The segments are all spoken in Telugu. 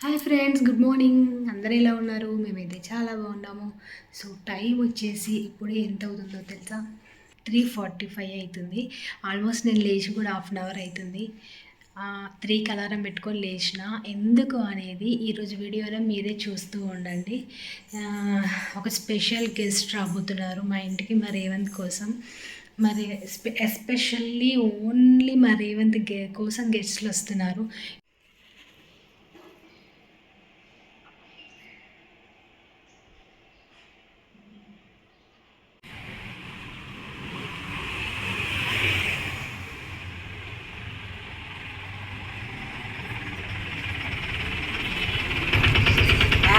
Hi friends good morning. అందరూ ఎలా ఉన్నారు? మేమైతే చాలా బాగున్నాము. సో టైం వచ్చేసి ఇప్పుడే ఎంత అవుతుందో తెలుసా? త్రీ ఫార్టీ ఫైవ్ అవుతుంది ఆల్మోస్ట్ నేను లేచి కూడా హాఫ్ అన్ అవర్ అవుతుంది. త్రీకి అలారం పెట్టుకొని లేచిన ఎందుకు అనేది ఈరోజు వీడియోలో మీరే చూస్తూ ఉండండి. ఒక స్పెషల్ గెస్ట్ రాబోతున్నారు మా ఇంటికి మా రేవంత్ కోసం. మరి ఎస్పె ఎస్పెషల్లీ ఓన్లీ మా రేవంత్ గే కోసం గెస్ట్లు వస్తున్నారు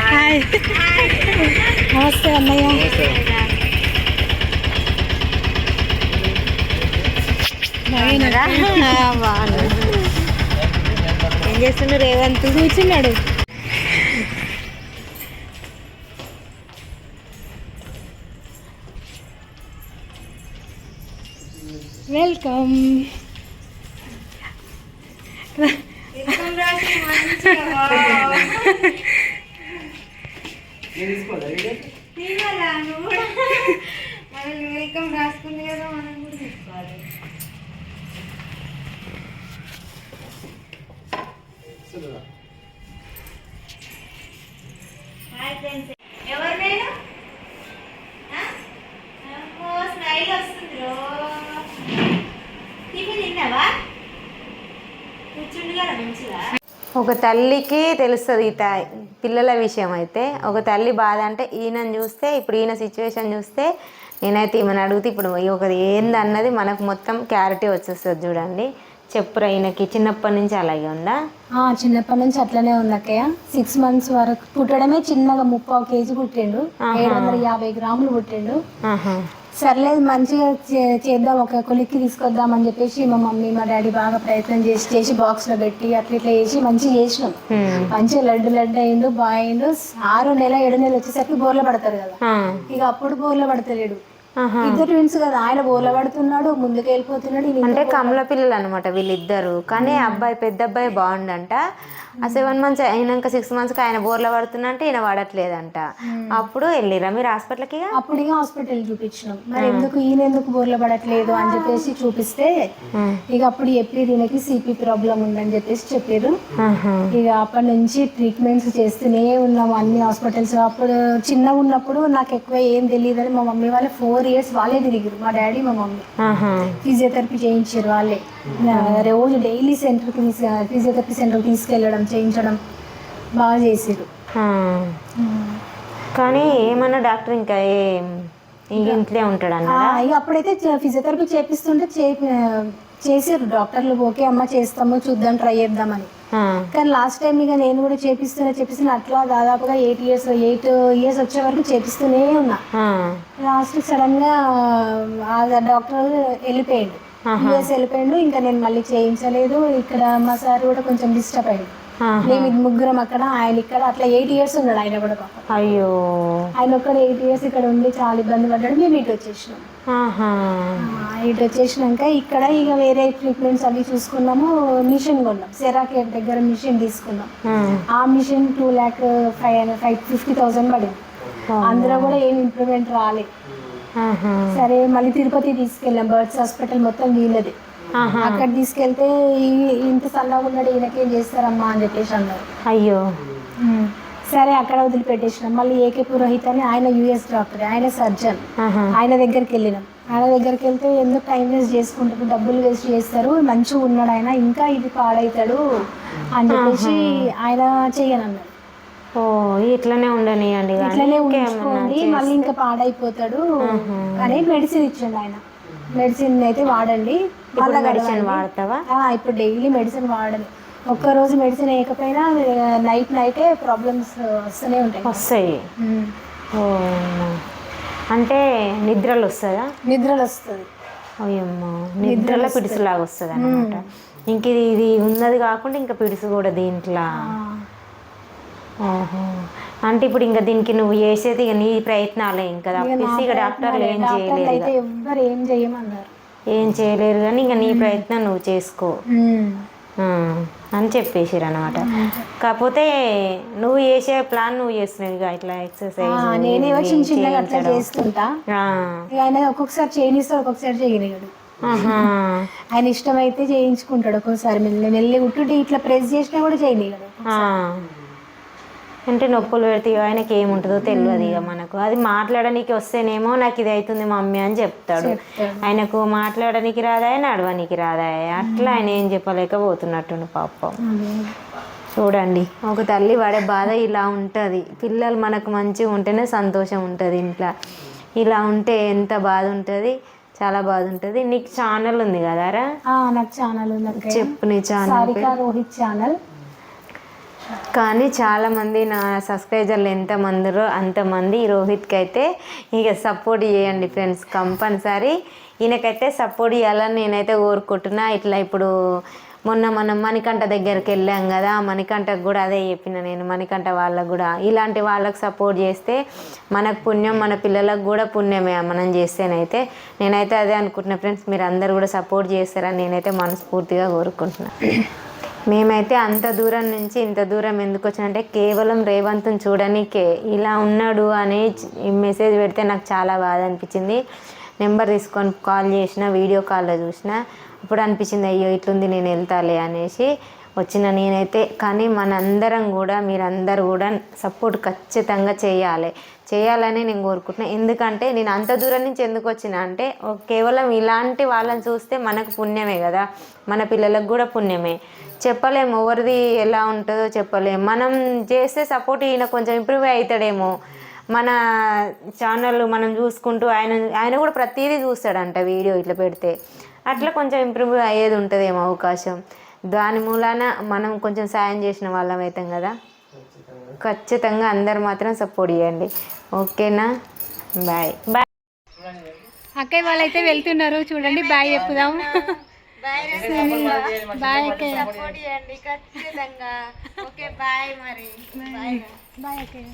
హాయ్ నమస్తే అన్నయ్య. ఏం చేస్తుండ్రు రేవంత్? కూర్చున్నాడు. వెల్కమ్. వెల్కమ్ రాసుకుంది కదా మనం కూడా తీసుకోవాలి. Hi friends. ఎవరు నేను ఆ? అమ్మో, స్మైల్ వస్తుంది రో. టిఫిన్ తిన్నావా? కూర్చుండు కదా మంచిగా. ఒక తల్లికి తెలుస్తుంది ఈ తా పిల్లల విషయం అయితే ఒక తల్లి బాధ అంటే ఈయనని చూస్తే ఇప్పుడు ఈయన సిచ్యువేషన్ చూస్తే నేనైతే ఈమెను అడిగితే ఇప్పుడు ఒక ఏంది అన్నది మనకు మొత్తం క్లారిటీ వచ్చేస్తుంది చూడండి. చెప్పురా ఈయనకి చిన్నప్పటి నుంచి అలాగే ఉందా? చిన్నప్పటి నుంచి అట్లనే ఉంది అక్కయ్య. సిక్స్ మంత్స్ వరకు పుట్టడమే చిన్నగా ముప్పావు కేజీ పుట్టిండు. ఏడు వందల యాభై గ్రాములు పుట్టిండు. ఆహా. సర్లే మంచిగా చేద్దాం ఒక కొలిక్కి తీసుకొద్దాం అని చెప్పేసి మా మమ్మీ మా డాడీ బాగా ప్రయత్నం చేసి చేసి బాక్స్లో పెట్టి అట్లా ఇట్లా చేసి మంచిగా చేసినాం. మంచిగా లడ్డు లడ్డు అయిండు బాగా అయిండు ఆరు నెల ఏడు నెలలు వచ్చేసరికి బోర్ల పడతారు కదా. ఇక అప్పుడు బోర్ల పడతలేడు. ఇద్దరు ట్విన్స్ కదా ఆయన బోర్ల పడుతున్నాడు ముందుకు వెళ్ళిపోతున్నాడు అంటే కమల పిల్లలు అనమాట వీళ్ళిద్దరు కానీ అబ్బాయి పెద్ద అబ్బాయి బాగుండంట ఆ సెవెన్ మంత్స్ అయినాక సిక్స్ మంత్స్కి ఆయన బోర్లో పడుతుందంటే ఈయన పడట్లేదంట అప్పుడు వెళ్ళిరా మీరు హాస్పిటల్కి? అప్పుడు ఇక హాస్పిటల్ చూపించినాం. మరి ఎందుకు ఈయన ఎందుకు బోర్ల పడట్లేదు అని చెప్పేసి చూపిస్తే ఇక అప్పుడు చెప్పి దీనికి సిపి ప్రాబ్లం ఉందని చెప్పేసి చెప్పారు. ఇక అప్పటి నుంచి ట్రీట్మెంట్స్ చేస్తూనే ఉన్నాము అన్ని హాస్పిటల్స్ అప్పుడు చిన్నగా ఉన్నప్పుడు నాకు ఎక్కువ ఏం తెలియదు అని మా మమ్మీ వాళ్ళే ఫోర్ ఇయర్స్ వాళ్ళే తిరిగారు మా డాడీ మా మమ్మీ. ఫిజియోథెరపీ చేయించారు వాళ్ళే. రోజు డైలీ సెంటర్కి ఫిజియోథెరపీ సెంటర్కి తీసుకెళ్ళడం చేయించడం బాగా చేసారు. కానీ ఏమన్నా డాక్టర్ ఇంకా ఏం ఇంట్లో ఉంటాడు అన్న అప్పుడైతే ఫిజియోథెరపీ చేపిస్తుంటే చే చేసారు డాక్టర్లు ఓకే అమ్మ చేస్తాము చూద్దాం ట్రై చేద్దామని. కానీ లాస్ట్ టైం ఇక నేను కూడా చేపిస్తున్నా చేపిస్తున్నా అట్లా దాదాపుగా ఎయిట్ ఇయర్స్ ఎయిట్ ఇయర్స్ వచ్చే వరకు చేపిస్తూనే ఉన్నా. లాస్ట్ సడన్గా ఆ డాక్టర్ వెళ్ళిపోయాడు. యూఎస్ వెళ్ళిపోయాడు. ఇంకా నేను మళ్ళీ చేయించలేదు. ఇక్కడ మా సార్ కూడా కొంచెం డిస్టర్బ్ అయ్యాడు మేము ఇది ముగ్గురం అక్కడ ఆయన ఇక్కడ అట్లా ఎయిట్ ఇయర్స్ ఉన్నాడు ఆయన కూడా అయ్యో. ఆయన ఒక్కడ ఎయిట్ ఇయర్స్ ఇక్కడ ఉండి చాలా ఇబ్బంది పడ్డాడు మేము ఇటు వచ్చేసినాం. ఇటు వచ్చేసినాక ఇక్కడ ఇక వేరే ట్రీట్మెంట్స్ అవి చూసుకున్నాము మిషన్ కొన్నాం. సెరాకేర్ దగ్గర మిషన్ తీసుకున్నాం. ఆ. Machine two lakh five five fifty thousand పడింది. అందులో కూడా ఏం ఇంప్రూవ్మెంట్ రాలేదు. సరే మళ్ళీ తిరుపతి తీసుకెళ్ళాం బర్డ్స్ హాస్పిటల్ మొత్తం వీళ్ళది. అక్కడ తీసుకెళ్తే ఇంత సన్నగా ఉన్నాడు ఈయనకేం చేస్తారమ్మా అని చెప్పేసి అన్నారు. అయ్యో. సరే అక్కడ వదిలిపెట్టేసినాం. మళ్ళీ ఏకే పురోహిత్ అని ఆయన యుఎస్ డాక్టర్ ఆయన సర్జన్. ఆయన దగ్గరికి వెళ్ళినాం. ఆయన దగ్గరికి వెళ్తే ఎందుకు టైం వేస్ట్ చేసుకుంటారు డబ్బులు వేస్ట్ చేస్తారు మంచిగా ఉన్నాడు ఆయన ఇంకా ఇది పాడవుతాడు అని చెప్పేసి ఆయన చెయ్యనన్నారు ఓ ఇట్లనే ఉండనియండి ఇట్లనే ఉంచుకోండి మళ్ళీ ఇంకా పాడైపోతాడు. అని మెడిసిన్ ఇచ్చిండు ఆయన. మెడిసిన్ అయితే వాడండి. మళ్ళా మెడిసిన్. వాడతావా? ఇప్పుడు డైలీ మెడిసిన్ వాడాలి ఒక్క రోజు మెడిసిన్ వేయకపోయినా నైట్ నైటే ప్రాబ్లమ్స్ వస్తూనే ఉంటాయి. వస్తాయి. అంటే నిద్రలు వస్తుందా నిద్రలు వస్తుంది. అయ్యమ్మో నిద్రలో పిడుసులాగా వస్తుంది అనమాట ఇంక ఇది ఇది ఉన్నది కాకుండా ఇంకా పిడుసు కూడా దీంట్లో. ఓహో. అంటే ఇప్పుడు ఇంకా దీనికి నువ్వు చేసేది ఇక నీ ప్రయత్నాలే ఇంకా తప్పిస్తే ఇక డాక్టర్లు ఏం చేయలేరు అయితే. ఎవ్వరు ఏం చేయమన్నారు. ఏం చేయలేరు కానీ ఇంకా నీ ప్రయత్నం నువ్వు చేసుకో. అని చెప్పేసిరు అనమాట కాకపోతే నువ్వు చేసే ప్లాన్ నువ్వు చేస్తున్నావు ఇక ఇట్లా ఎక్సర్సైజ్ చిన్న చిన్నగా అట్లా చేస్తుంటా. ఆయన ఒక్కొక్కసారి చేయనిస్తాడు ఒక్కొక్కసారి చేయనియాడు. ఆయన ఇష్టమైతే చేయించుకుంటాడు ఒక్కోసారి మెల్లి మెల్లి ఉంటుంటే ఇట్లా ప్రెస్ చేసినా కూడా చేయనియాడు. అంటే నొప్పులు పెడితే ఆయనకి ఏముంటుందో తెలియదు ఇక మనకు. అది మాట్లాడడానికి వస్తేనేమో నాకు ఇది అవుతుంది మమ్మీ అని చెప్తాడు. ఆయనకు మాట్లాడడానికి రాదాయ నడవనికి రాదాయ అట్లా ఆయన ఏం చెప్పలేకపోతున్నట్టుండు పాపం. చూడండి. ఒక తల్లి పడే బాధ ఇలా ఉంటుంది. పిల్లలు మనకు మంచిగా ఉంటేనే సంతోషం ఉంటుంది ఇంట్లో. ఇలా ఉంటే ఎంత బాధ ఉంటుంది? చాలా బాధ ఉంటుంది. నీకు ఛానల్ ఉంది కదారా నాకు ఛానల్ ఉంది. చెప్పు నీ ఛానల్ రోహిత్ ఛానల్. కానీ చాలామంది నా సబ్స్క్రైబర్లు ఎంతమందిరో అంతమంది రోహిత్కి అయితే ఇక సపోర్ట్ చేయండి ఫ్రెండ్స్ కంపల్సరీ. ఈయనకైతే సపోర్ట్ చేయాలని నేనైతే కోరుకుంటున్నా. ఇట్లా ఇప్పుడు మొన్న మనం మణికంఠ దగ్గరికి వెళ్ళాం కదా మణికంఠకు కూడా అదే చెప్పిన నేను మణికంఠ వాళ్ళకు కూడా. ఇలాంటి వాళ్ళకు సపోర్ట్ చేస్తే మనకు పుణ్యం మన పిల్లలకు కూడా పుణ్యమే మనం చేస్తేనైతే. నేనైతే అదే అనుకుంటున్నా ఫ్రెండ్స్ మీరు అందరు కూడా సపోర్ట్ చేస్తారని నేనైతే మనస్ఫూర్తిగా కోరుకుంటున్నా. మేమైతే అంత దూరం నుంచి ఇంత దూరం ఎందుకు వచ్చినంటే కేవలం రేవంత్ని చూడనికే. ఇలా ఉన్నాడు అని మెసేజ్ పెడితే నాకు చాలా బాధ అనిపించింది. నెంబర్ తీసుకొని కాల్ చేసిన వీడియో కాల్లో చూసిన. అప్పుడు అనిపించింది అయ్యో ఇట్లుంది నేను వెళ్తాలే అనేసి వచ్చిన నేనైతే. కానీ మనందరం కూడా మీరందరూ కూడా సపోర్ట్ ఖచ్చితంగా చేయాలి. చేయాలని నేను కోరుకుంటున్నాను ఎందుకంటే నేను అంత దూరం నుంచి ఎందుకు వచ్చిన అంటే కేవలం ఇలాంటి వాళ్ళని చూస్తే మనకు పుణ్యమే కదా. మన పిల్లలకు కూడా పుణ్యమే. చెప్పలేము ఎవరిది ఎలా ఉంటుందో చెప్పలేము. మనం చేస్తే సపోర్ట్ ఈయన కొంచెం ఇంప్రూవ్ అవుతాడేమో మన ఛానల్ మనం చూసుకుంటూ ఆయన ఆయన కూడా ప్రతిదీ చూస్తాడంట వీడియో ఇట్లా పెడితే. అట్లా కొంచెం ఇంప్రూవ్ అయ్యేది ఉంటుందేమో అవకాశం. దాని మూలాన మనం కొంచెం సాయం చేసిన వాళ్ళం అవుతాం కదా. ఖచ్చితంగా అందరు మాత్రం సపోర్ట్ చేయండి ఓకేనా? బాయ్ బాయ్ అక్కయ్య వాళ్ళైతే వెళ్తున్నారు. చూడండి బాయ్ చెప్పుదాం. బాయ్ సపోర్ట్ చేయండి ఖచ్చితంగా. ఓకే బాయ్ మరి. బాయ్ అక్కయ్య